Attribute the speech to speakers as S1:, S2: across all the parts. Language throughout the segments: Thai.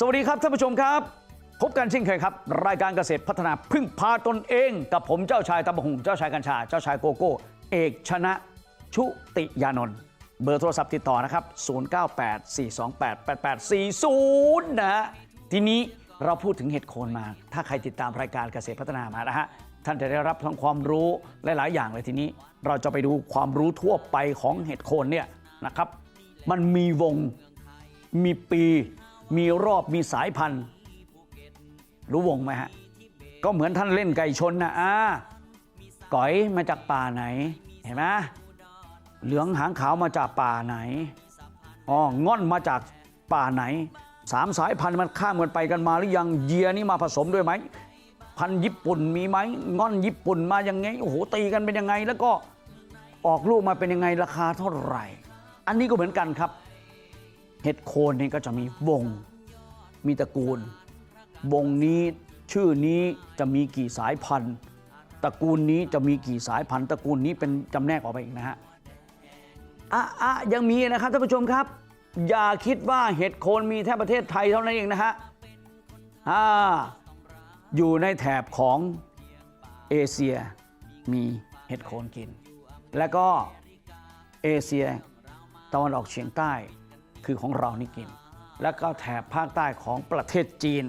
S1: สวัสดีครับท่านผู้ชมครับ พบกันเช่นเคยครับ รายการเกษตรพัฒนาพึ่งพาตนเอง กับผมเจ้าชายตะบะหุงเจ้าชายกัญชา เจ้าชายโกโก้ เอกชนะชุติยานนท์เบอร์โทรศัพท์ติดต่อนะครับ 0984288840 นะฮะทีนี้เราพูดถึงเห็ดโคนมา ถ้าใครติดตามรายการเกษตรพัฒนามานะฮะท่านจะได้รับทั้งความรู้หลาย ๆ อย่างเลยทีนี้ เราจะไปดูความรู้ทั่วไปของเห็ดโคนเนี่ยนะครับ มันมีวงมีปี มีรอบมีสายพันธุ์ รู้วงไหมฮะ ก็เหมือนท่านเล่นไก่ชนนะอ่าก๋อยมาจากป่าไหน เห็นไหมเหลืองหางขาวมาจากป่าไหนอ๋อง่อนมาจากป่าไหนสามสายพันธุ์มันข้ามกันไปกันมาหรือยังเยียนี่มาผสมด้วยไหมพันธุ์ญี่ปุ่นมีไหมง่อนญี่ปุ่นมายังไงโอ้โหตีกันเป็นยังไง แล้วก็ออกลูกมาเป็นยังไงราคาเท่าไหร่ อันนี้ก็เหมือนกันครับ เห็ดโคนนี่ก็จะมีวง มีตระกูล วงนี้ชื่อนี้จะมีกี่สายพันธุ์ ตระกูลนี้จะมีกี่สายพันธุ์ ตระกูลนี้เป็นจำแนกออกไปอีกนะฮะอะอะยังมีนะครับท่านผู้ชมครับ อย่าคิดว่าเห็ดโคนมีแค่ประเทศไทยเท่านั้นเองนะฮะอ่าอยู่ในแถบของเอเชียมีเห็ดโคนกิน แล้วก็เอเชียตะวันออกเฉียงใต้ คือของเรานี่กิน แล้วก็แถบภาคใต้ของประเทศจีน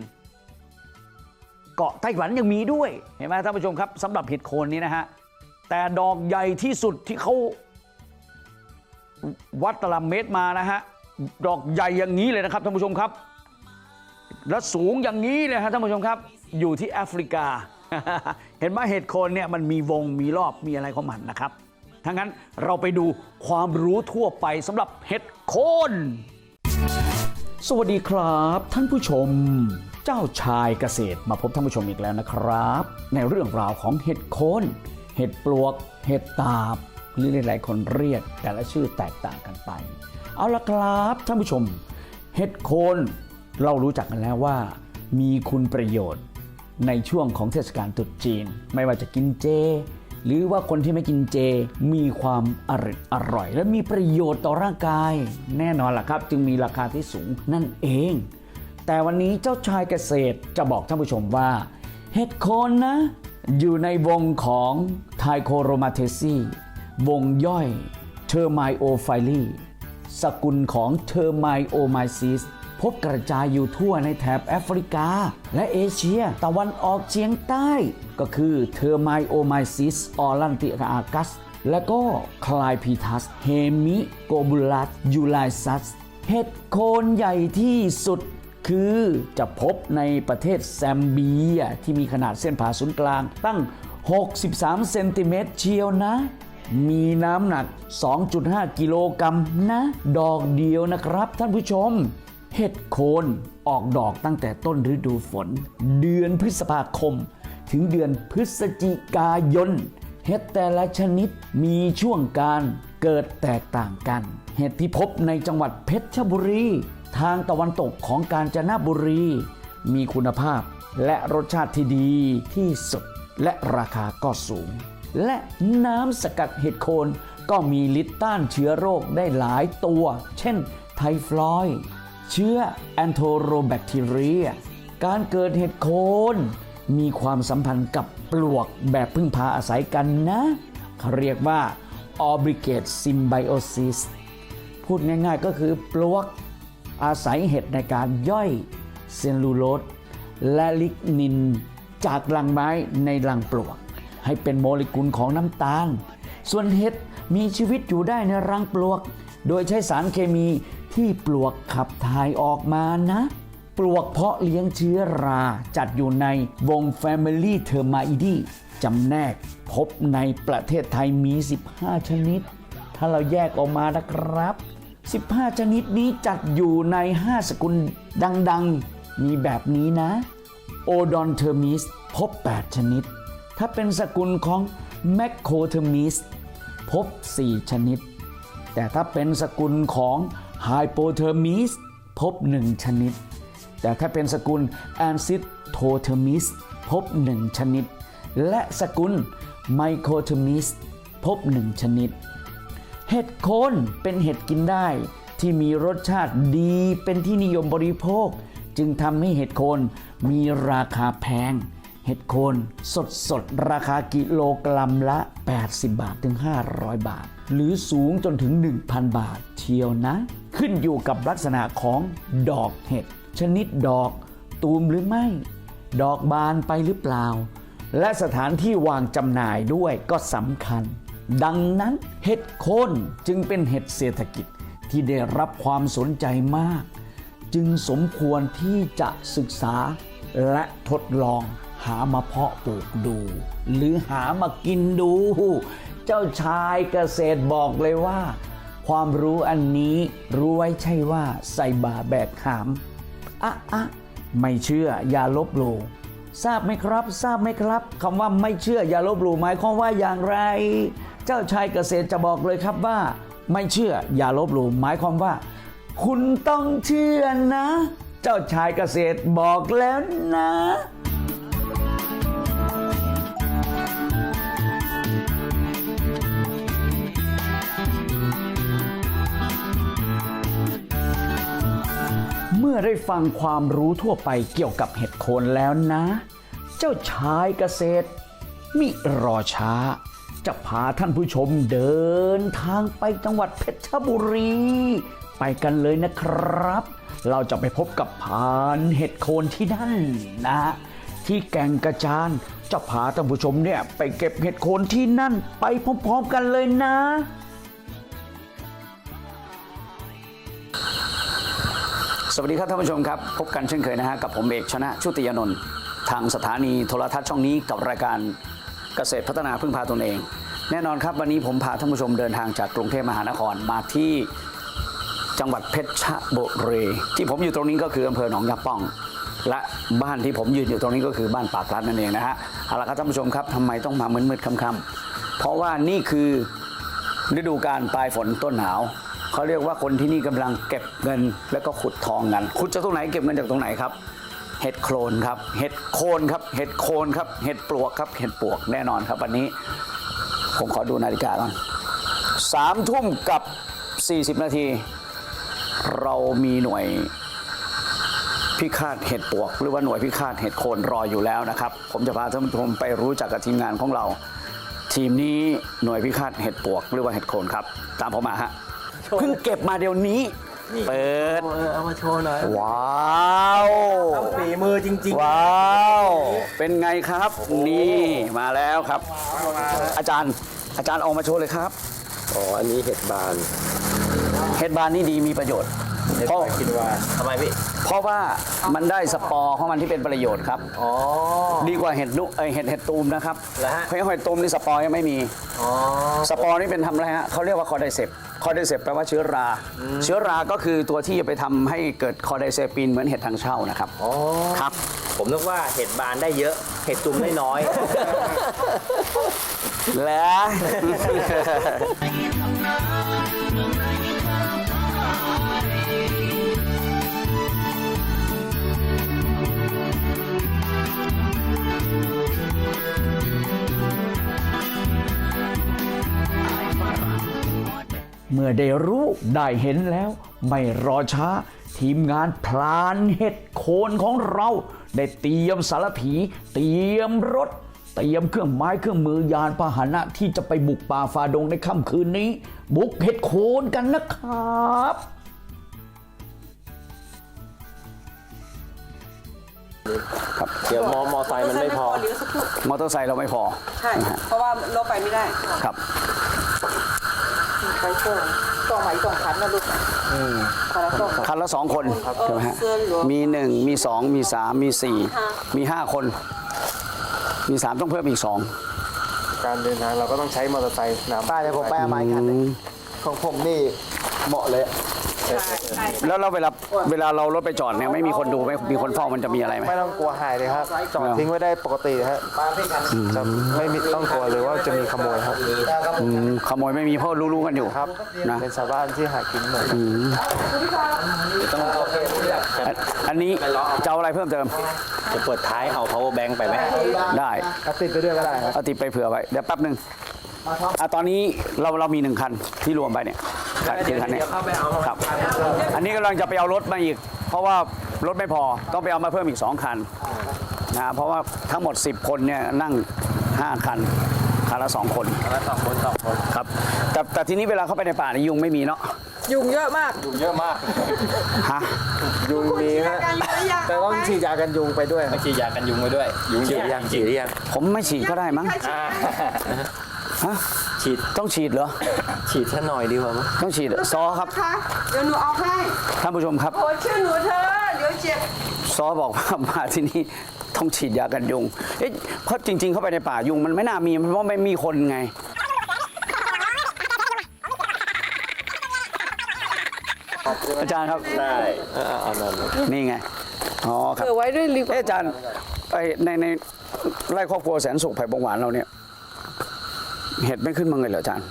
S1: เกาะไต้หวันยังมีด้วยเห็นไหมท่านผู้ชมครับสำหรับเห็ดโคนนี้นะฮะแต่ดอกใหญ่ที่สุดที่เขาวัดตลับเมตรมานะฮะดอกใหญ่อย่างนี้เลยนะครับท่านผู้ชมครับ และสูงอย่างนี้เลยฮะท่านผู้ชมครับ อยู่ที่แอฟริกา เห็นไหมเห็ดโคนเนี่ยมันมีวงมีรอบมีอะไรของมันนะครับ ทั้างนั้นเราไปดูความรู้ทั่วไปสำหรับเห็ดโคนสวัสดีครับ ท่านผู้ชม เจ้าชายเกษตรมาพบท่านผู้ชมอีกแล้วนะครับ ในเรื่องราวของเห็ดโคนเห็ดปลวก เห็ดตาบหรือหลายๆคนเรียกแต่ละชื่อแตกต่างกันไป เอาละครับท่านผู้ชม เห็ดโคนเรารู้จักกันแล้วว่า มีคุณประโยชน์ในช่วงของเทศกาลตรุษจีน ไม่ว่าจะกินเจ หรือว่าคนที่ไม่กินเจมีความอร่อยอร่อย และมีประโยชน์ต่อร่างกาย แน่นอนล่ะครับ จึงมีราคาที่สูงนั่นเอง แต่วันนี้เจ้าชายเกษตรจะบอกท่านผู้ชมว่าเห็ดโคนนะ อยู่ในวงของไทโคโรมาเทซีวงย่อยเทอร์ไมโอไฟลีสกุลของเทอร์ไมโอไมซิส พบกระจายอยู่ทั่วในแถบแอฟริกา และเอเชียตะวันออกเฉียงใต้ ก็คือเทอร์ไมโอไมซิสออลันติอากัส และก็คลายพีทัสเฮมิโกบูลัสยูไลซัสเห็ดโคนใหญ่ที่สุดคือจะพบในประเทศแซมเบีย ที่มีขนาดเส้นผ่าศูนย์กลางตั้ง 63 เซนติเมตรเชียวนะ มีน้ำหนัก 2.5 กิโลกรัมนะ ดอกเดียวนะครับท่านผู้ชม เห็ดโคนออกดอกตั้งแต่ต้นฤดูฝน เดือนพฤษภาคม ถึงเดือนพฤศจิกายน เห็ดแต่ละชนิดมีช่วงการเกิดแตกต่างกัน เห็ดที่พบในจังหวัดเพชรบุรี ทางตะวันตกของกาญจนบุรี มีคุณภาพและรสชาติที่ดีที่สุด และราคาก็สูง และน้ำสกัดเห็ดโคนก็มีฤทธิ์ต้านเชื้อโรคได้หลายตัว เช่นไทฟลอยด์ เชื้อแอนโทโรแบคทีเรีย การเกิดเห็ดโคนมีความสัมพันธ์กับปลวกแบบพึ่งพาอาศัยกันนะเขาเรียกว่า obligate symbiosis พูดง่ายๆก็คือปลวกอาศัยเห็ดในการย่อยเซลลูโลสและลิกนิน จากรังไม้ในรังปลวก ให้เป็นโมเลกุลของน้ำตาล ส่วนเห็ดมีชีวิตอยู่ได้ในรังปลวก โดยใช้สารเคมี ที่ปลวกขับถ่ายออกมานะ ปลวกเพาะเลี้ยงเชื้อราจัดอยู่ในวง Family t e r m i d i จำแนกพบในประเทศไทยมี 15 ชนิด ถ้าเราแยกออกมานะครับ 15 ชนิดนี้จัดอยู่ใน 5 สกุลดังๆ มีแบบนี้นะโอดอนเทอร์มิสพบ 8 ชนิด ถ้าเป็นสกุลของแมคโคเทอร์มิสพบ 4 ชนิด แต่ถ้าเป็นสกุลของ ไฮโปเทอร์มิสพบ1ชนิด แต่ถ้าเป็นสกุลแอนซิโทเทอร์มิสพบ1ชนิด และสกุลไมโครเทอร์มิสพบ1ชนิด เห็ดโคนเป็นเห็ดกินได้ที่มีรสชาติดีเป็นที่นิยมบริโภค จึงทำให้เห็ดโคนมีราคาแพง ห็ดโคนสดสดราคากิโลกรัมละ 80 บาทถึง 500 บาท หรือสูงจนถึง 1,000 บาทเชียวนะ ขึ้นอยู่กับลักษณะของดอกเห็ด ชนิดดอกตูมหรือไม่ ดอกบานไปหรือเปล่า และสถานที่วางจำหน่ายด้วยก็สำคัญ ดังนั้นเห็ดโคนจึงเป็นเห็ดเศรษฐกิจที่ได้รับความสนใจมาก จึงสมควรที่จะศึกษาและทดลอง หามาเพาะปลูกดู หรือหามากินดู เจ้าชายเกษตรบอกเลยว่า ความรู้อันนี้รู้ไว้ใช่ว่าใส่บาแบกหามอะอะไม่เชื่ออย่าลบหลู่ทราบไหมครับ ทราบไหมครับคำว่าไม่เชื่ออย่าลบหลู่หมายความว่าอย่างไร เจ้าชายเกษตรจะบอกเลยครับว่า ไม่เชื่ออย่าลบหลู่หมายความว่า คุณต้องเชื่อนะ เจ้าชายเกษตรบอกแล้วนะ มื่อได้ฟังความรู้ทั่วไปเกี่ยวกับเห็ดโคนแล้วนะ เจ้าชายเกษตร มิรอช้า จะพาท่านผู้ชมเดินทางไปจังหวัดเพชรบุรี ไปกันเลยนะครับ เราจะไปพบกับพานเห็ดโคนที่นั่นนะ ที่แก่งกระจานจะพาท่านผู้ชมเนี่ยไปเก็บเห็ดโคนที่นั่นไปพร้อมๆกันเลยนะ สวัสดีครับท่านผู้ชมครับ พบกันเช่นเคยนะฮะกับผมเอกชนะชุติยนนท์ทางสถานีโทรทัศน์ช่องนี้กับรายการเกษตรพัฒนาพึ่งพาตนเอง แน่นอนครับวันนี้ผมพาท่านผู้ชมเดินทางจากกรุงเทพมหานครมาที่จังหวัดเพชรบุรีที่ผมอยู่ตรงนี้ก็คืออำเภอหนองยาป้อง และบ้านที่ผมยืนอยู่ตรงนี้ก็คือบ้านปากรัดนั่นเองนะฮะเอาละครับท่านผู้ชมครับทำไมต้องมามืดๆค่ำๆเพราะว่านี่คือฤดูการปลายฝนต้นหนาว เขาเรียกว่าคนที่นี่กำลังเก็บเงินแล้วก็ขุดทองกันขุดจากตรงไหนเก็บเงินจากตรงไหนครับเห็ดโคลนครับ เห็ดโคนครับ เห็ดโคนครับ เห็ดปลวกครับ เห็ดปลวกแน่นอนครับ วันนี้ ผมขอดูนาฬิกาก่อนสามทุ่มกับ 40 นาที เรามีหน่วยพิฆาตเห็ดปลวก หรือว่าหน่วยพิฆาตเห็ดโคนรออยู่แล้วนะครับ ผมจะพาท่านผู้ชมไปรู้จักกับทีมงานของเรา ทีมนี้หน่วยพิฆาตเห็ดปลวก หรือว่าเห็ดโคนครับ ตามผมมาฮะ เพิ่งเก็บมาเดี๋ยวนี้ เปิด
S2: เออเอามาโชว์หน่อย
S1: ว้าว
S2: ฝีมือจริง
S1: ว้าว เป็นไงครับ นี่มาแล้วครับ อาจารย์อาจารย์ออกมาโชว์เลยครับ
S2: ๆ อ๋อ อันนี้เห็ดบาน
S1: เห็ดบานนี่ดีมีประโยชน์
S2: เห็ด
S1: เพราะ
S2: บานกินวานทำไมพี่
S1: เพราะว่ามันได้สปอร์ของมันที่เป็นประโยชน์ครับ
S2: อ๋อ
S1: ดีกว่าเห็ดนุเอ้ยเห็ดเห็ดตูมนะครับ
S2: เหรอฮะ
S1: เพราะเห็ดตูมนี่สปอร์ยังไม่มี
S2: อ๋อ
S1: สปอร์นี่เป็นทำอะไรฮะเขาเรียกว่าคอไดเซปคอไดเซปแปลว่าเชื้อรา เชื้อราก็คือตัวที่จะไปทำให้เกิดคอไดเซปินเหมือนเห็ดทางเช่านะครับ
S2: อ๋อ
S1: ครับ
S2: ผมนึกว่าเห็ดบานได้เยอะ เห็ดตุ่มได้น้อย
S1: แล้ว เมื่อได้รู้ได้เห็นแล้ว ไม่รอช้า ทีมงานพลานเห็ดโคนของเรา ได้เตรียมสารถี เตรียมรถ เตรียมเครื่องไม้เครื่องมือยานพาหนะที่จะไปบุกป่าฟาดงในค่ำคืนนี้ บุกเห็ดโคนกันนะครับ
S2: เดี๋ยวมอมอไซค์มันไม่พอ
S3: เลี้ยวสักครู่
S1: มอเตอร์ไซค์เราไม่พอ
S3: ใช่ เพราะว่าเราไปไม่ได้
S1: ครับ
S3: ไปช่วงต้องไหมต้องขันนะลูกขันละต้อง
S1: คันละสองคนใช่ไหมฮะ
S3: เสื้อเหลือง
S1: มีหนึ่งมีสองมีสามมีสี่
S3: ห้า
S1: มีห้าคน มีสามต้องเพิ่มอีกสอง
S4: การเดินทางเราก็ต้องใช้มอเตอร์ไซค์นำ
S2: ป้าเดี๋ยวผมไปเอาไม้คันหนึงของผมนี่เหมาะเลย
S3: ใช่ใช่
S1: แล้วเราเวลาเวลาเรารถไปจอดเนี่ยไม่มีคนดูไม่มีคนเฝ้ามันจะมีอะไรไหม
S4: ไม่ต้องกลัวหายเลยครับจอดทิ้งไว้ได้ปกติฮะจะไม่มีต้องกลัวเลยว่าจะมีขโมยครับ
S1: อืมขโมยไม่มีเพราะรู้ๆกันอยู่
S4: ครับ
S1: นะ
S4: เป็นชาวบ้านที่หากินเหมือนกัน
S1: อันอันนี้จะเอาอะไรเพิ่มเติม
S2: จะเปิดท้ายเอา power bank ไปไหม
S1: ได้
S4: เอาติดไปด้วยก็ได้ครับ
S1: เอาติดไปเผื่อไว้เดี๋ยวแป๊บหนึ่งอะตอนนี้เราเรามีหนึ่งคันที่รวมไปเนี่ย คันที่คันเนี้ยครับอันนี้กำลังจะไปเอารถมาอีก เพราะว่ารถไม่พอต้องไปเอามาเพิ่มอีก 2 คันนะเพราะว่าทั้งหมด 10 คนเนี่ยนั่ง 5 คันคันละ2คน
S4: แล้วสองคนสองคน
S1: ครับแต่แต่ทีนี้เวลาเข้าไปในป่านี่ยุงไม่มีเนาะ
S3: ยุงเยอะมาก
S4: ยุงเยอะมาก
S1: ฮะ
S4: ยุงมีฮะ
S3: การยุงระยะ
S4: แต่ต้องฉีดยากันยุงไปด้วย
S2: ฉีดยากันยุงไปด้วย ยุง
S4: ฉีดยังฉีดยัง
S1: ผมไม่ฉีดก็ได้มั้ง
S3: ใครฉีด
S1: ฮะ
S2: ฉีด
S1: ต้องฉีดเหรอ
S2: ฉีดซะหน่อยดีกว่ามั้ง
S1: ต้องฉีดเหรอซอครับ
S3: คะเดี๋ยวหนูเอาให้
S1: ท่านผู้ชมครับ
S3: โอ้ชื่อหนูเธอเดี๋ยวเจ็บ
S1: ซอบอกว่ามาที่นี่ต้องฉีดยากันยุง เอ๊ะเพราะจริง ๆ เข้าไปในป่ายุงมันไม่น่ามีเพราะไม่มีคนไง อาจารย์ครับ
S2: ได้เอานั่น
S1: นี่ไง อ๋อครับ
S3: เออไว้ด้วยรี
S1: เอ๊ะอาจารย์ไอ้ในในไร่ครอบครัวแสนสุขไผ่บงหวานเราเนี่ย เห็ดไม่ขึ้นมาเลยเหรออาจารย์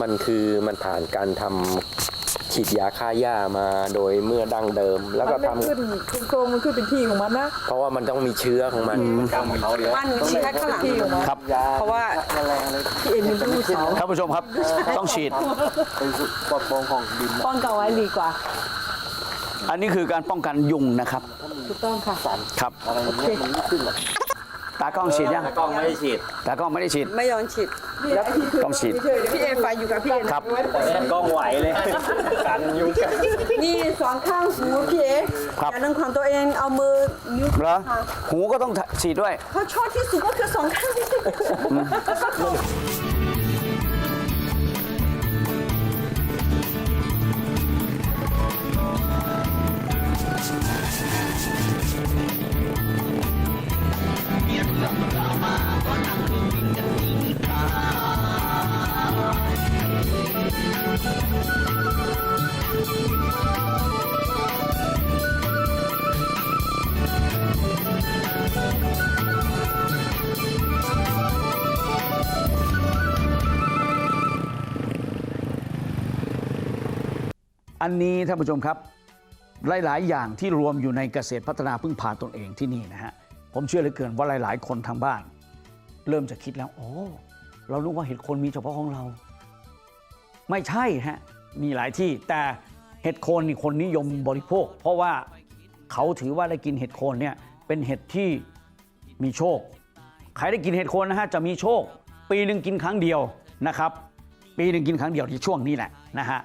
S2: มันคือมันผ่านการทำฉีดยาฆ่าหญ้ามาโดยเมื่อดั้งเดิม แล้วก็
S3: มันไม่
S2: ทำ
S3: ขึ้นโครงมันขึ้นเป็นที่ของมันนะ
S2: เพราะว่ามันต้องมีเชื้อของมันเขาเยอะ
S3: บ้านหนูฉีดแค่ข้างหลัง ที่ของมัน
S1: ครับ
S3: เพราะว่าพี่เอ็มเป็นผู้สาว
S1: ท่านผู้ชมครับ ต้องฉีด
S4: เป็นปลอดโปร่งของดิน
S3: ป้องกันไว้ดีกว่า
S1: อันนี้คือการป้องกันยุงนะครับ
S3: ถูกต้องค่ะ
S1: ครับ ตากล้องฉีดยัง
S2: กล้องไม่ได้ฉีด
S1: ตากล้องไม่ได้ฉีด
S3: ไม่ยอมฉีด
S1: ต้องฉีด
S3: พี่เอ็มไปอยู่กับพี่เอ็ม
S1: ครับ
S2: กล้องไหวเลยกันยุงกัน
S3: นี่สองข้างหูพี่เอ็ม
S1: ครับ
S3: อย่านั่งความตัวเองเอามือนิ้ว
S1: เหรอหูก็ต้องฉีดด้วย
S3: เขาชอบที่สุดก็คือสองข้างแล้ว
S1: อันนี้ท่านผู้ชมครับ หลาย ๆ อย่างที่รวมอยู่ในเกษตรพัฒนาพึ่งพาตนเองที่นี่นะฮะ ผมเชื่อเหลือเกินว่าหลาย ๆ คนทางบ้าน เริ่มจะคิดแล้วโอ้เรารู้ว่าเห็ดโคนมีเฉพาะของเรา ไม่ใช่ฮะมีหลายที่แต่เห็ดโคนนี่คนนิยมบริโภค เพราะว่าเขาถือว่าได้กินเห็ดโคนเนี่ยเป็นเห็ดที่มีโชค ใครได้กินเห็ดโคนนะฮะจะมีโชค ปีหนึ่งกินครั้งเดียวนะครับ ปีหนึ่งกินครั้งเดียวที่ช่วงนี้แหละนะฮะ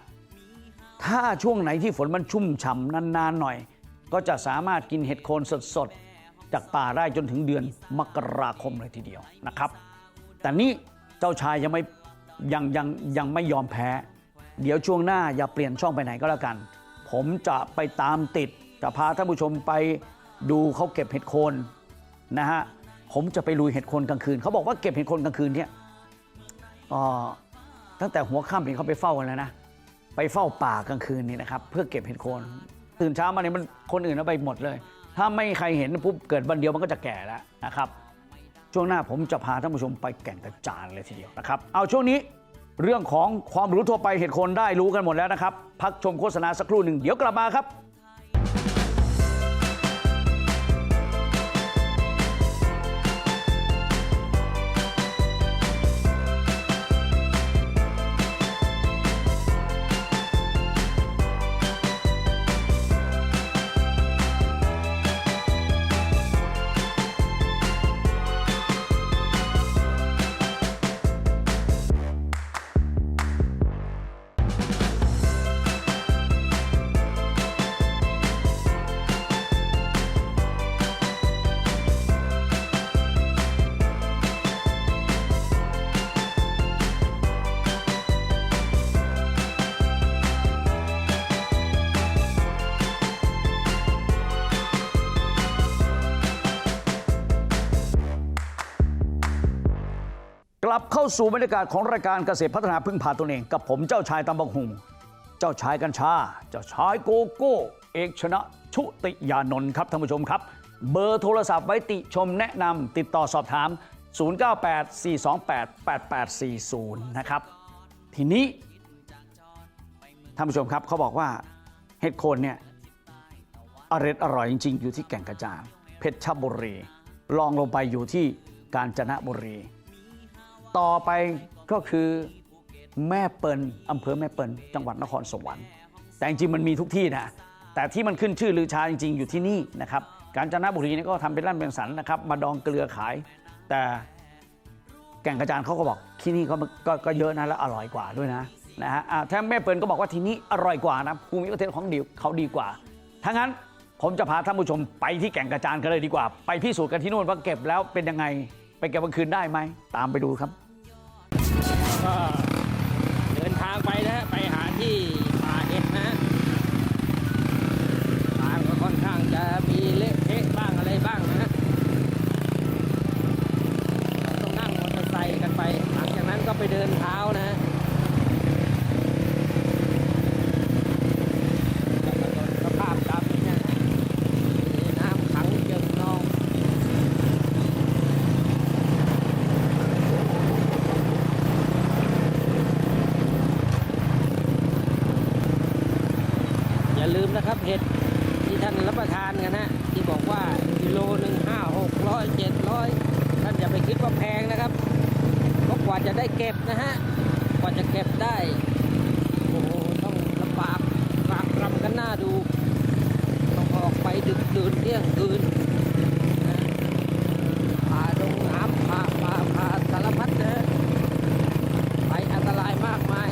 S1: ถ้าช่วงไหนที่ฝนมันชุ่มฉ่ำนานๆหน่อย ก็จะสามารถกินเห็ดโคนสดๆ จากป่าได้จนถึงเดือนมกราคมเลยทีเดียวนะครับ แต่นี่เจ้าชายยังไม่ยังยังยังไม่ยอมแพ้ เดี๋ยวช่วงหน้าอย่าเปลี่ยนช่องไปไหนก็แล้วกัน ผมจะไปตามติด จะพาท่านผู้ชมไปดูเขาเก็บเห็ดโคนนะฮะผมจะไปลุยเห็ดโคนกลางคืนเขาบอกว่าเก็บเห็ดโคนกลางคืนเนี่ยออตั้งแต่หัวค่ำเห็นเขาไปเฝ้ากันแล้วนะไปเฝ้าป่ากลางคืนนี่นะครับ เพื่อเก็บเห็ดโคนตื่นเช้ามาเนี่ยมันคนอื่นเอาไปหมดเลย ถ้าไม่ใครเห็นปุ๊บเกิดวันเดียวมันก็จะแก่แล้วนะครับ ช่วงหน้าผมจะพาท่านผู้ชมไปแก่งกระจานเลยทีเดียวนะครับ เอาช่วงนี้เรื่องของความรู้ทั่วไปเหตุโคนได้รู้กันหมดแล้วนะครับ พักชมโฆษณาสักครู่หนึ่งเดี๋ยวกลับมาครับ ลับเข้าสู่บรรยากาศของรายการเกษตรพัฒนาพึ่งพาตนเอง กับผมเจ้าชายตำบังหุง เจ้าชายกัญชา เจ้าชายโกโก้ เอกชนะชุติยานนท์ครับท่านผู้ชมครับ เบอร์โทรศัพท์ไว้ติชมแนะนำติดต่อสอบถาม 0984288840 นะครับ ทีนี้ท่านผู้ชมครับเขาบอกว่าเห็ดโคนเนี่ยอร่อยอร่อยจริง ๆ อยู่ที่แก่งกระจานเพชรบุรีลองลงไปอยู่ที่กาญจนบุรี ต่อไปก็คือแม่เปิลอำเภอแม่เปิลจังหวัดนครสวรรค์ แต่จริงๆมันมีทุกที่นะแต่ที่มันขึ้นชื่อลือชาจริงๆ อยู่ที่นี่นะครับกาญจนบุรีนี่ก็ทำเป็นร้านเป็นสันนะครับ มาดองเกลือขาย แต่แก่งกระจานเขาก็บอกที่นี่ก็ก็ก็เยอะนะแล้วอร่อยกว่าด้วยนะนะฮะอ่าแถมแม่เปิลก็บอกว่าที่นี่อร่อยกว่านะภูมิประเทศของดีเขาดีกว่าถ้างั้นผมจะพาท่านผู้ชมไปที่แก่งกระจานกันเลยดีกว่า ไปพิสูจน์กันที่นู่นว่าเก็บแล้วเป็นยังไง ไปเก็บกลางคืนได้ไหมตามไปดูครับ
S5: ก็เดินทางไปนะฮะไปหาที่ป่าเห็ดนะฮะทางก็ค่อนข้างจะมีเละเทะบ้างอะไรบ้างนะฮะต้องนั่งมอเตอร์ไซค์กันไป หลังจากนั้นก็ไปเดินเท้านะฮะสภาพตามนี้นะมีน้ำขังเจิ่งนอง อย่า ลืมนะครับเห็ดที่ท่านรับประทานกันนะที่บอกว่ากิโลหนึ่งห้าหกร้อยเจ็ดร้อยท่านอย่าไปคิดว่าแพงนะครับเพราะกว่าจะได้เก็บนะฮะกว่าจะเก็บได้โอ้โหต้องลำบากปากรำกันหน้าดูต้องออกไปดึกดื่นเที่ยงคืนนะผ่าดงน้ำผ่าป่าผ่าสารพัดนะฮะไปอันตรายมากมาย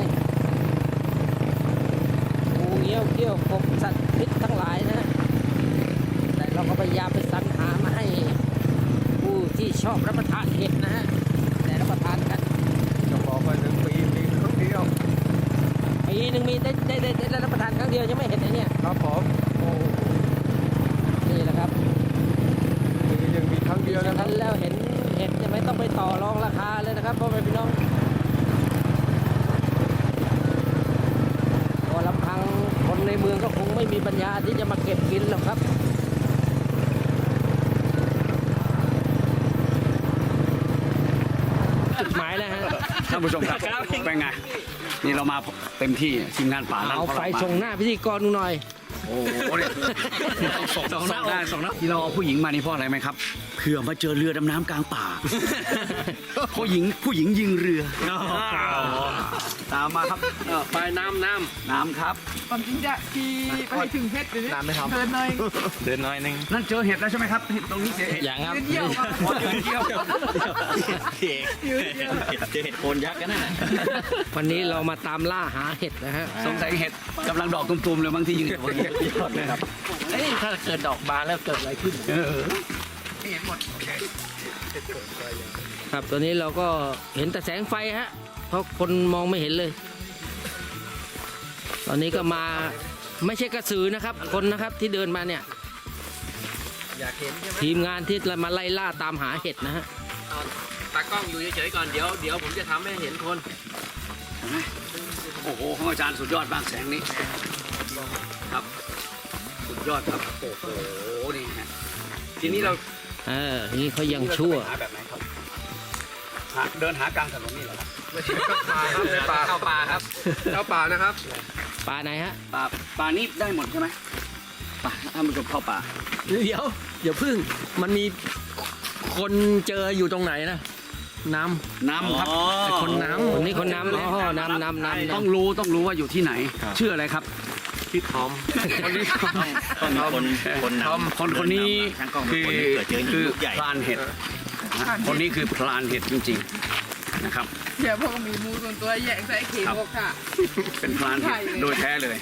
S5: งูเงี้ยวเกี้ยวกบสัตว์พิษทั้งหลายนะ แต่เราก็พยายามไปสรรหามาให้ผู้ที่ชอบรับประทานเห็ดนะฮะแต่รับประทานกัน
S4: จะบอกว่าหนึ่งปีมีครั้งเดียว
S5: ปีหนึ่งมีได้ได้ได้ได้รับประทานครั้งเดียวใช่ไหมเห็ดไอ้เนี่ย
S4: ครับผม
S5: โอ้นี่แหละครับ
S4: ปียังมีครั้งเดียว
S5: ฉะ
S4: นะครับ
S5: นั้นแล้วเห็นเห็ดจะไม่ต้องไปต่อรองราคาเลยนะครับพ่อแม่พี่น้องเพราะลำพังคนในเมืองก็คงไม่มีปัญญา ที่จะมาเก็บกินหรอกครับจุดหมายแล้วฮะ
S1: ท่านผู้ชมครับเป็นไง นี่เรามาเต็มที่ทีมงานป่านั้น
S5: เอาไฟส่งหน้าพิธีกรดูหน่อย
S1: โอ้โหเนี่ย ส่งส่งหน้าได้ส่งหน้าที่เราเอาผู้หญิงมานี่เพราะอะไรไหมครับเผื่อมาเจอเรือดำน้ำกลางป่า ผู้หญิงผู้หญิงยิงเรือ ตามมาครับไปน้ำน้ำน้ำครับ
S3: ความจริงจะขี่ไปถึงเพชรเลย
S4: นานไหมครับ
S3: เดินหน่อย
S4: เดินน้อยนึง
S1: นั่นเจอเห็ดแล้วใช่ไหมครับเห็ดตรงนี้เจอเห็ด
S5: อย่างครับ
S3: ยืนเยี่ยวครับ
S1: โอ้ยเกี่ยว
S3: ยืนเยี่ยว
S1: เจอเห็ดโคนยักษ์กันนั่นแหละ
S5: วันนี้เรามาตามล่าหาเห็ดนะฮะ
S1: สงสัยเห็ดกำลังดอกตุ่มๆเลยบางที่ยิงอยู่บนนี้ยอดเลยครับ
S5: เอ้ยถ้าเกิดดอกบานแล้วเกิดอะไรขึ้น
S1: เออ
S5: ครับตอนนี้เราก็เห็นแต่แสงไฟฮะ เพราะคนมองไม่เห็นเลย ตอนนี้ก็มาไม่ใช่กระสือนะครับ คนนะครับที่เดินมาเนี่ย
S2: อยากเห็นใช่ไหม
S5: ทีมงานที่มาไล่ล่าตามหาเห็ดนะฮะ
S2: ตากล้องอยู่เฉยๆก่อนเดี๋ยวเดี๋ยวผมจะทำให้เห็นคน
S1: โอ้โหของอาจารย์สุดยอดมากแสงนี้ครับ สุดยอดครับโอ้โหนี่ฮะทีนี้เรา
S5: เออนี่เขายังชั่ว
S1: หาแบบไหนครับหาเดินหากลางถนนนี่เหรอครับ
S2: ในป่าเข้าป่าครับเข้าป่านะครับ
S5: ปลาไหนฮะ
S1: ป่าป่านี้ได้หมดใช่ไหมป่าถ้ามันจบเข้าป่า
S6: เดี๋ยวเดี๋ยวพึ่งมันมีคนเจออยู่ตรงไหนนะน้ำ
S1: น้ำครับ
S6: ไอ้คนน้ำ
S5: คนนี้คนน้ำอ๋อน้ำน้ำน้ำ
S1: ต้อง
S5: น้ำ
S1: รู้ต้องรู้ว่าอยู่ที่ไหน ชื่ออะไรครับ
S4: พี่ทอม
S1: คนนี้
S7: ต้องมีคนคนนำ
S1: คนคนนี้
S7: ทางกล้อง
S1: คือ
S7: คนนี้เกิดเจอหิน
S1: คือ
S7: ลูกใหญ่
S1: พลานเห็ดนะฮะคนนี้คือพลานเห็ดจริงๆนะครับ
S3: เดี๋ยวพวกมีมูส่วนตัวแย่งใส่เข็มบอกค่ะ
S1: เป็นพลานเห็ดโดยแท้เลย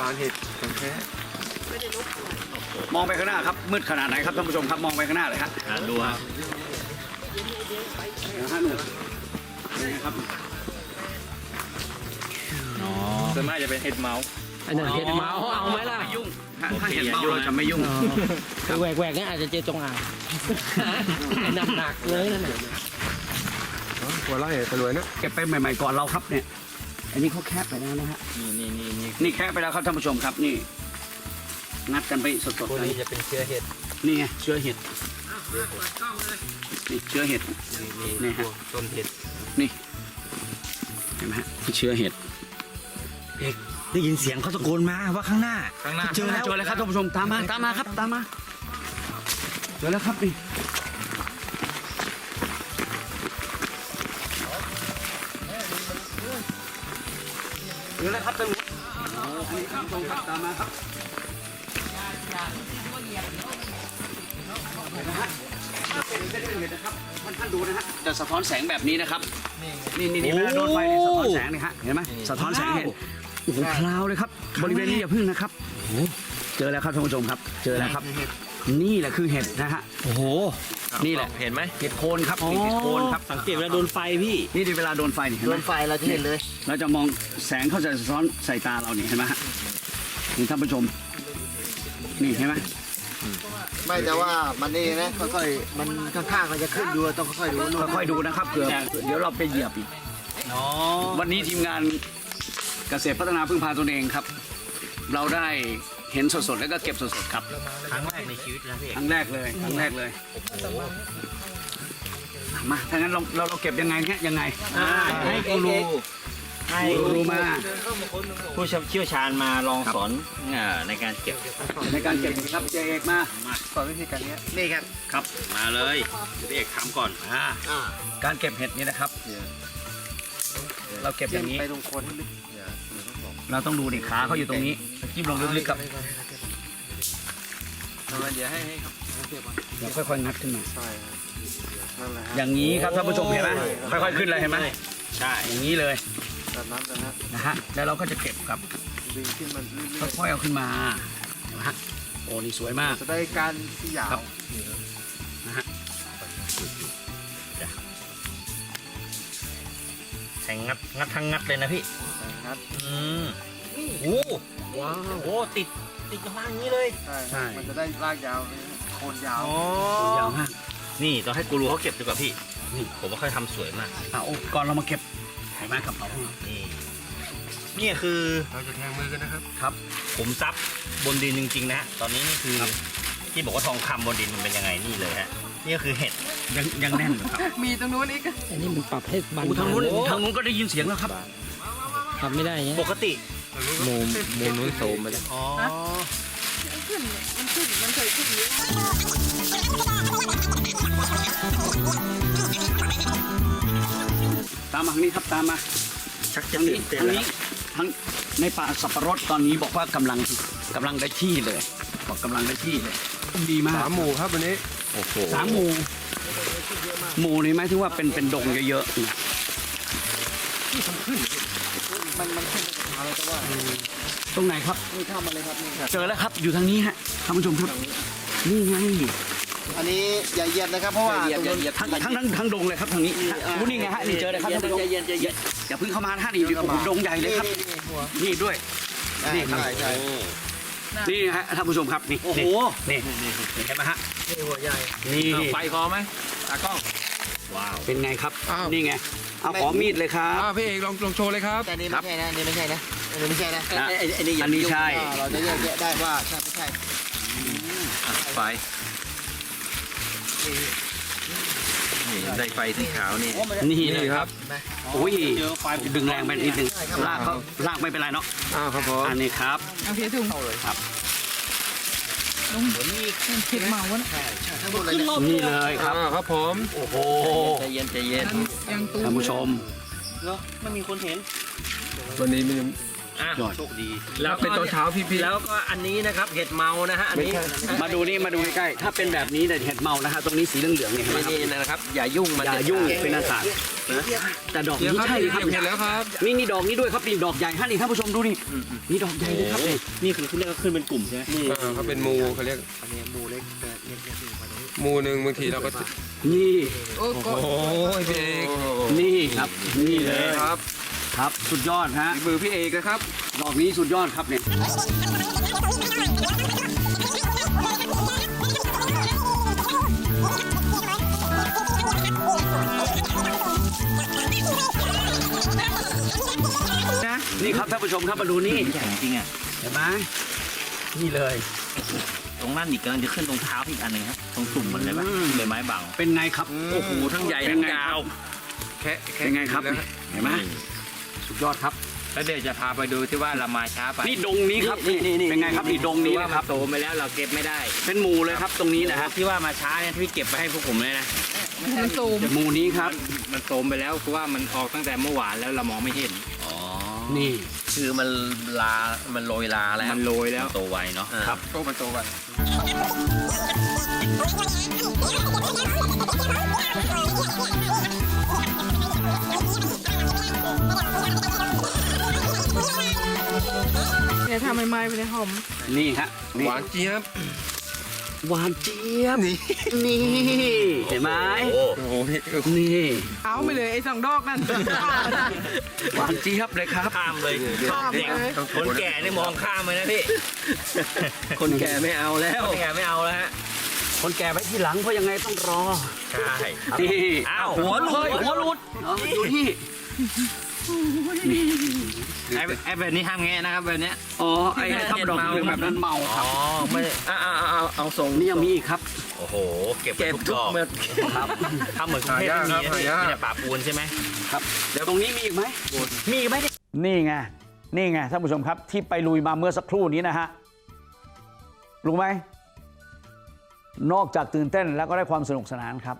S4: ปานเห็ดของแท้
S1: มองไปข้างหน้าครับมืดขนาดไหนครับท่านผู้ชมครับมองไปข้างหน้าเลยครับ
S7: อะดูครับ
S1: เดี๋ยวฮะหนูนี่ครับ
S7: อ๋อ
S4: ส่วนมากจะเป็นเห็ดเมาส์
S5: อันนั้นเห็ดเมาเอาไหมล่ะ
S1: ไม่ยุ่งฮะถ้าเห็ดเมาเราจะไม่ยุ่ง
S5: แหวกแหวกๆเนี่ยอาจจะเจอจงอ่างไอ้หนักหนักๆเลยนั่นน่ะ
S4: หัวไล่ตะลวยนะ
S1: เก็บไปใหม่ ๆก่อนเราครับเนี่ย อันนี้เขาแคบไปแล้วนะฮะ
S7: นี่นี่นี่นี่
S1: นี่แคบไปแล้วครับท่านผู้ชมครับนี่ งัดกันไปสด
S4: พวก
S1: ๆเลย
S4: นี้จะเป็นเชื้อเห็ด
S1: นี่ไงเชื้อเห็ดนี่เชื้อเห็ด นี่ฮะ
S4: ต้นเห็ด
S1: นี่เห็นไหมฮะนี่เชื้อเห็ด
S6: ได้ยินเสียงเขาตะโกนมาว่าข้างหน้า
S4: ข้างหน้า
S1: เจอแล้วเจอแล้วครับท่านผู้ชมตามมาตามมาครับตามมาเจอแล้วครับนี่เจอแล้วครับท่านผู้ชมโอ้โหนี่ท่านผู้ชมครับตามมาครับท่านดูนะฮะจะสะท้อนแสงแบบนี้นะครับนี่นี่นี่เวลาโดนไฟเนี่ยสะท้อนแสงนี่ฮะเห็นไหมสะท้อนแสงเห็น โอ้โหคลาวเลยครับ บริเวณนี้อย่าพึ่งนะครับเจอแล้วครับท่านผู้ชมครับ เจอแล้วครับ นี่แหละคือเห็ดนะฮะ
S6: โอ้โห
S1: นี่แหละ
S6: เห็นไหม
S1: เห็ดโคนครับนี่เห็ดโคนครับ
S6: สังเกตเวลาโดนไฟพี่
S1: นี่ดีเวลาโดนไฟนี่เห็น
S3: โด
S1: ไหม
S3: นไฟเราจะเห็นเลย
S1: เราจะมองแสงเข้าจะสะท้อนใส่ตาเรานี่เห็นไหมฮะนี่ท่านผู้ชม นี่เห็นไหม
S3: ไม่แต่ว่ามันนี่นะค่อยๆมันข้างๆมันจะขึ้นดูต้องค่อยๆดูนู่น
S1: ค่อยๆดูนะครับเผื่อเดี๋ยวเราไปเหยียบอีก
S6: อ๋อ
S1: วันนี้ทีมงาน เกษตรพัฒนาพึ่งพาตนเองครับ เราได้เห็นสดๆแล้วก็เก็บสดๆครับ
S6: ครั้งแรกในชีวิตนะพี่
S1: ครั้งแรกเลยครั้งแรกเลยมาถ้างั้นเราเราเราเก็บยังไงเนี่ยยังไง
S6: ให้กูรูให้
S1: รู้มา
S6: ผู้เชี่ยวชาญมาลองสอนอ่าในการเก็บ
S1: ในการเก็บครับเจเอกมา
S3: สอนวิธีการเนี้ยนี่ครับ
S1: ครับ
S6: มาเลยพี่เอกทำก่อน
S1: อ่า
S3: อ่า
S1: การเก็บเห็ดนี่นะครับ เราเก็บอย่างนี้
S3: ไปตรงโคน
S1: เราต้องดูดิขาเขาอยู่ตรงนี้จิ้มลงลึกๆครับ
S3: ทำไมเดี๋ยวให้ให้ครับเก็บมา
S1: เราค่อยๆงัดขึ้นมา
S3: ใช่ครับนั่นแหละฮะ
S1: อย่างนี้ครับท่านผู้ชมเห็นไหมค่อยๆขึ้นเลยเห็นไหม
S6: ใช่
S1: อย่างนี้เลย
S3: แบบนั้นนะฮะ
S1: นะฮะแล้วเราก็จะเก็บครับ
S3: ดึงขึ้นมันเรื่อย
S1: ค่อยๆเอาขึ้นมาเห็นไหมฮะโอ้นี่สวยมาก
S3: ๆจะได้การที่ยาว
S1: ครับนะฮะ
S6: แทงงัดงัดทั้งงัดเลยนะพี่
S3: นะ ครับ
S6: อืมโอ้ว้าวโอ้ติดติดมากอย่างนี้เลย
S3: ใช่
S1: ใช่
S3: มันจะได้รากยาวนะโคนยาว
S6: อ๋อยา
S1: วมาก
S6: นี่ต้องให้กูรูเขาเก็บดีกว่าพี่นี่ผมว่าเขาทำสวยมาก
S1: อะโอ้ก่อนเรามาเก็บเห็นไหมกระเป๋าของเรา
S6: นี่นี่คือ
S3: เราจะแทงมือกันนะครับ
S6: ครับ ผมซับบนดินจริงๆนะฮะตอนนี้นี่คือที่บอกว่าทองคำบนดินมันเป็นยังไงนี่เลยฮะนี่ก็คือเห็ด
S1: ยังยังแน่นอยู่ครับ
S3: มีตรงนู้นอีก
S5: อันนี้มันปรับให้บัน
S1: โอ้ทางนู้น
S5: โอ้
S1: ทางนู้นก็ได้ยินเสียงแล้วครับ
S5: ปรับไม่ได้เนี่ย
S6: ปกติ
S4: มุมมุมนู้นโซมไปแล้ว
S6: อ๋อ
S1: ตามมาทางนี้ครับตามมา
S6: ชักจะ
S1: ทางนี้
S6: ตื่นเต้น
S1: ทาง
S6: แล้ว
S1: นี้ทางในป่าสับปะรดตอนนี้บอกว่ากำลังกำลังได้ที่เลย บอกกำลังได้ที่เลย ดีมาก
S4: สามหมู่ครับวันนี้
S6: โอ้โห
S1: สามหมู่หมู่นี่หมายถึงว่าเป็นเป็นดงเยอะๆนะ
S3: มันมันขึ้นไปกับเท้าแล้วแต่ว่า
S1: ตรงไหนครับ
S3: นี่เข้ามาเลยครับนี่ครับ
S1: เจอแล้วครับ อยู่ทางนี้ฮะท่านผู้ชมครับ นี่ไง
S3: อันนี้อย่าเหยียบนะครับเพราะว่าตรงนู้น
S1: ทั้งทั้งทั้งทั้งดงเลยครับทางนี้โอ้นี่ไงฮะนี่เจอเลยครับท่านผู้ชมอย่าอย่าเพิ่งเข้ามานะฮะนี่โอ้โหดงใหญ่เลยครับ
S3: นี่นี่หัว
S1: นี่ด้วย นี่ครับ
S3: ใช่ใช่
S1: นี่ฮะท่านผู้ชมครับนี่
S6: โอ้โห
S1: นี่นี่เห็นไหมฮะ
S3: นี่หัวใหญ่
S1: นี่
S6: ไฟพอไหมตากล้องว้าว
S1: เป็นไงครับ
S4: อ้าว
S1: นี่ไง เอาขอมีดเลยครับ
S4: อ้าวพี่เอกลองลองโชว์เลยครับ
S3: แต่นี่ไม่ใช่นะนี่ไม่ใช่นะอันนี้ไม่ใช่นะ
S1: นะอันนี้ใช่
S3: อ่าเราจะแยกแยะได้ว่าใช่ไม่ใช่
S6: ไฟนี่ได้ไฟสีขาวนี่
S1: นี่เลยครับ
S3: ไหม
S1: โอ้ยดึงแรงไปนิดนึงลากเขาลากไม่เป็นไรเนาะ
S4: อ้าวครับผม
S1: อันนี้ครับ
S3: ทั้งหมดเลย เนี่ย
S1: นี่เลยครับ
S4: อ้าวครับผม
S1: โอ้โห
S6: ใจเย็นใจเย็น
S1: ท่านผู้ชม
S6: ไม่มีคนเห็น
S4: วันนี้มี
S6: อะ
S1: ยอด
S6: โชคดี
S4: แล้วเป็นตอนเช้าพี่พี่
S6: แล้วก็อันนี้นะครับเห็ดเมานะฮะอันนี้
S1: มาดูนี่มาดูใกล้ๆถ้าเป็นแบบนี้เนี่ยเห็ดเมานะฮะตรงนี้สีเหลืองๆเนี่ยเห็นไหมครับ
S6: นี่นะครับ อย่ายุ่งมัน
S1: อย่ายุ่งเป็นอาสาแต่ดอก
S4: เดี๋ยว
S1: นี้
S4: ครับ
S1: ใช่ครับ
S4: เห็นแล้วครับ
S1: นี่นี่ดอกนี้ด้วยครับนี่ดอกใหญ่ฮะนี่ท่านผู้ชมดูนี่นี่ดอกใหญ่เลยครับนี่
S6: นี่คือเรียกว่าขึ้นเป็นกลุ่มใช่ไหม
S4: อ่าเขาเป็นหมูเขาเรียก
S3: อันนี้หมูเล็กแต่เล็กๆอยู่กว่านี้
S4: หมูหนึ่งบางทีเราก็จะ
S1: นี่
S4: โอ้ยพี่เอก
S1: นี่ครับ นี่เลย
S4: ครับ
S1: ครับสุดยอดฮะ
S4: ฝีมือพี่เอกนะครับ
S1: ดอกนี้สุดยอดครับเนี่ยนี่ครับท่านผู้ชมครับมาดูนี่
S6: ใหญ่จริงอะ
S1: เห็นไหมนี่เลย
S6: ตรงนั้นอีกกำลังจะขึ้นตรงเท้าอีกอันหนึงครับตรงตุ่มมันเลยปะใบไม้บัง
S1: เป็นไงครับ
S6: โอ้โหทั้งใหญ่
S1: เป็น
S6: ทั้ง
S1: ไง
S6: ยาว
S4: แค่แค่
S1: เป็นไงครับนี่เห็นไหม สุดยอดครับ
S8: แล้วเดี๋ยวจะพาไปดูที่ว่าเรามาช้าไป
S1: นี่ดงนี้ครับนี่เป็นไงครับนี่ดงนี้
S8: ว่า
S1: นะค
S8: มั
S1: รับ
S8: นโตไปแล้วเราเก็บไม่ได้
S1: เป็นหมู่เลยครับตรงนี้นะฮะ
S8: ที่ว่ามาช้าเนี่ยที่เก็บไปให้พวกผมเลยนะ
S1: หมู่นี้ครับ
S8: มันโตมไปแล้วคือว่ามันออกตั้งแต่เมื่อวานแล้วเรามองไม่เห็น
S1: นี่
S6: คือมันลา มันโรยลาแล้ว
S8: มันโรยแล้ว
S6: โตไวเนาะ
S1: ครับ
S4: โตมันโตวัน
S9: เนี่ ทำใหม่ๆไปเลยหอม
S1: นี่ฮะนี่
S6: หวานเจี๊ยบ
S1: หวานเจี๊ยบนี่นี่เห็นไหม
S6: โอ้โหพี่
S1: นี่
S9: เอาไปเลยไอ้สองดอกนั่น
S1: หวานเจี๊ยบเลยครับ
S8: ข้ามเลย
S9: ข้ามเลย
S8: คนแก่นี่มองข้ามเลยนะพี่
S6: คนแก่ไม่เอาแล้ว
S8: คนแก่ไม่เอาแล้วฮะ
S1: คนแก่ไว้ที่หลังเพราะยังไงต้องรอ
S8: ใช่
S1: นี่
S8: อ้าว
S1: หัวหลุดหัวหลุดเอามาอยู่นี่
S8: ไอ้ไอ้แบบนี้ห้ามแงะนะครับแบบเนี้ย
S1: อ๋อไอ้ทับดอกเหลืองแบบนั้นเมาค
S8: อ๋
S1: รั
S8: อบไม่อ่าเอาเอาเอาส่ง
S1: นี่ยังมีอีกครับ
S8: โอ้โห เก็บ
S6: เก็บ
S8: ทุก
S6: ทุ
S8: ด
S6: ก
S8: อก
S6: เม็ด
S8: ครับ ทำเหมือนกรุงเทพไม่มีนะ
S6: หายาก
S8: พี่มีแต่ป่าปูนใช่ไหม
S1: ครับ เดี๋ยวตรงนี้มีอีกไหม มีอีกไหม นี่ไง นี่ไงท่านผู้ชมครับ ที่ไปลุยมาเมื่อสักครู่นี้นะฮะ รู้ไหม นอกจากตื่นเต้นแล้วก็ได้ความสนุกสนานครับ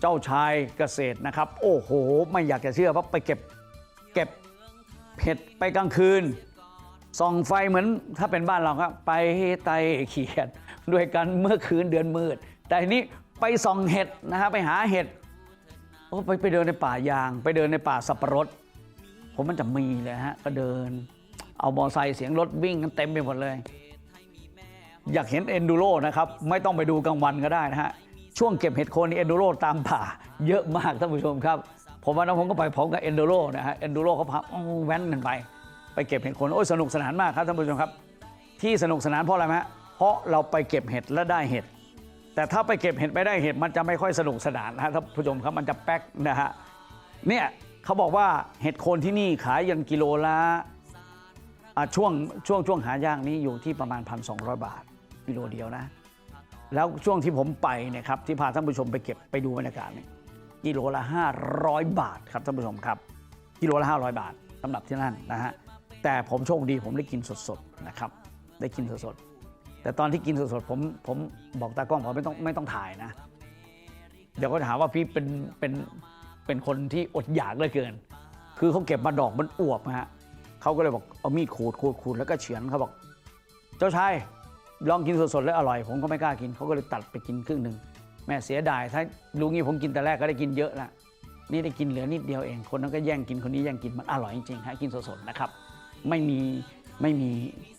S1: เจ้าชายเกษตรนะครับ โอ้โห ไม่อยากจะเชื่อเพราะไปเก็บ เก็บเห็ดไปกลางคืนส่องไฟเหมือนถ้าเป็นบ้านเราครับ ไปไต่เขียดด้วยกันเมื่อคืนเดือนมืด แต่นี้ไปส่องเห็ดนะฮะไปหาเห็ดโอ้ไปไปเดินในป่ายาง ไปเดินในป่าสับปะรด ผมมันจะมีเลยฮะก็เดิน เอามอไซค์เสียงรถวิ่งกันเต็มไปหมดเลย อยากเห็นเอนดูโรนะครับ ไม่ต้องไปดูกลางวันก็ได้นะฮะช่วงเก็บเห็ดโคนนี่เอนดูโรตามป่า เยอะมากท่านผู้ชมครับ ผมวันนั้นผมก็ไปพร้อมกับเอนโดโรนะฮะเอนโดโรเขาพาแว้นกันไป ไปเก็บเห็ดโคนโอ้ยสนุกสนานมากครับท่านผู้ชมครับ ที่สนุกสนานเพราะอะไรไหมฮะเพราะเราไปเก็บเห็ดและได้เห็ด แต่ถ้าไปเก็บเห็ดไม่ได้เห็ดมันจะไม่ค่อยสนุกสนานนะฮะท่านผู้ชมครับมันจะแป๊กนะฮะเนี่ยเขาบอกว่าเห็ดโคนที่นี่ขายยันกิโลละอะช่วงช่วงช่วงหายากนี้อยู่ที่ประมาณ 1,200 บาทกิโลเดียวนะ แล้วช่วงที่ผมไปเนี่ยครับที่พาท่านผู้ชมไปเก็บไปดูบรรยากาศเนี่ย กิโลละ 500 บาทครับท่านผู้ชมครับ กิโลละ 500 บาทสำหรับที่นั่นนะฮะแต่ผมโชคดีผมได้กินสดๆนะครับ ได้กินสดๆแต่ตอนที่กินสดๆผมผมบอกตากล้องผมไม่ต้องไม่ต้องถ่ายนะ เดี๋ยวก็ถามว่าพี่เป็นเป็นเป็นคนที่อดอยากเหลือเกิน คือเขาเก็บมาดอกมันอวบนะฮะเขาก็เลยบอกเอามีดขูดขูดขูดแล้วก็เฉือนเขาบอก เจ้าชายลองกินสดๆแล้วอร่อย ผมก็ไม่กล้ากินเขาก็เลยตัดไปกินครึ่งหนึ่ง แม่เสียดายถ้ารู้งี้ผมกินแต่แรกก็ได้กินเยอะละนี่ได้กินเหลือนิดเดียวเอง คนนั้นก็แย่งกินคนนี้แย่งกินมันอร่อยจริงๆฮะกินสดๆนะครับ ไม่มีไม่มี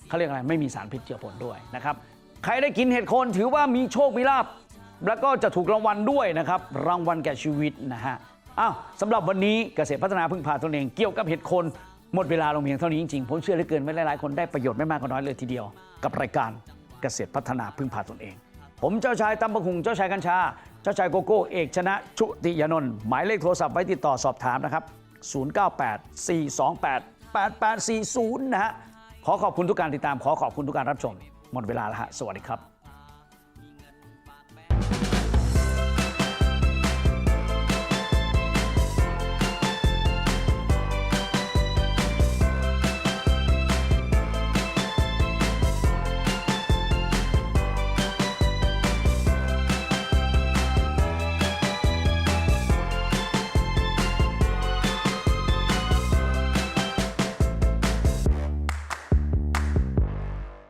S1: เขาเรียกอะไรไม่มีสารพิษเจือปนด้วยนะครับใครได้กินเห็ดโคนถือว่ามีโชคมีลาบแล้วก็จะถูกรางวัลด้วยนะครับ รางวัลแก่ชีวิตนะฮะอ้าวสำหรับวันนี้เกษตรพัฒนาพึ่งพาตนเองเกี่ยวกับเห็ดโคนหมดเวลาลงเพียงเท่านี้จริงๆผมเชื่อเหลือเกินว่าหลายๆคนได้ประโยชน์ไม่มากก็น้อยเลยทีเดียว กับรายการเกษตรพัฒนาพึ่งพาตนเอง ผมเจ้าชายตำบะคุงเจ้าชายกัญชา เจ้าชายโกโก้เอกชนะชุติยนนท์หมายเลขโทรศัพท์ไว้ติดต่อสอบถามนะครับ 098 428 8840 นะฮะขอขอบคุณทุกการติดตามขอขอบคุณทุกการรับชม หมดเวลาแล้วฮะสวัสดีครับ